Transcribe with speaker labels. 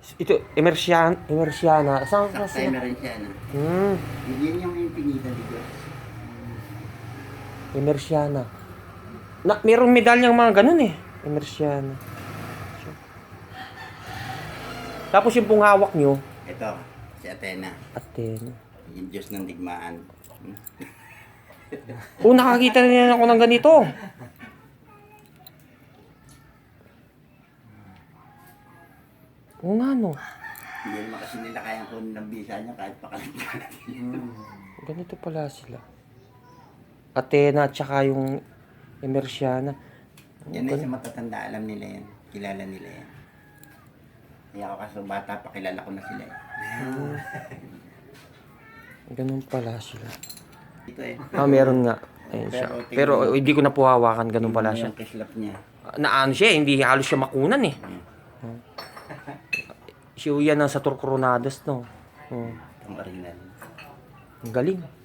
Speaker 1: Ito, Emersian, Emersiana. Saan
Speaker 2: Sa
Speaker 1: ka
Speaker 2: siya, no?
Speaker 1: Hmm,
Speaker 2: Yun yung impinita ni Diyos.
Speaker 1: Emersiana. Na, merong medalyang mga ganun eh. Emersiana. Tapos yung pong hawak nyo,
Speaker 2: Ito, si Athena.
Speaker 1: Athena.
Speaker 2: Yung Diyos ng digmaan. Hmm?
Speaker 1: Oh, nakakita na rin ako ng ganito. Oo nga no.
Speaker 2: Hindi naman kasi nila kayang kunin ng bisa niya kahit pakalit
Speaker 1: Ganito pala sila. Athena at saka yung Emersiana.
Speaker 2: Yan ay sa matatanda, alam nila yan. Kilala nila yan. Kaya ako kaso bata pa, kilala ko na sila eh.
Speaker 1: Ganun pala sila.
Speaker 2: Ito eh.
Speaker 1: Ah, meron nga. Ayun siya.
Speaker 2: Pero
Speaker 1: Pero hindi ko na po hawakan. Ganun pala siya.
Speaker 2: Yung kislap niya.
Speaker 1: Na ano siya, eh, hindi halos siya makunan eh. Siya yan ang sa Torcoronados, no? Oh,
Speaker 2: Ang
Speaker 1: ang galing.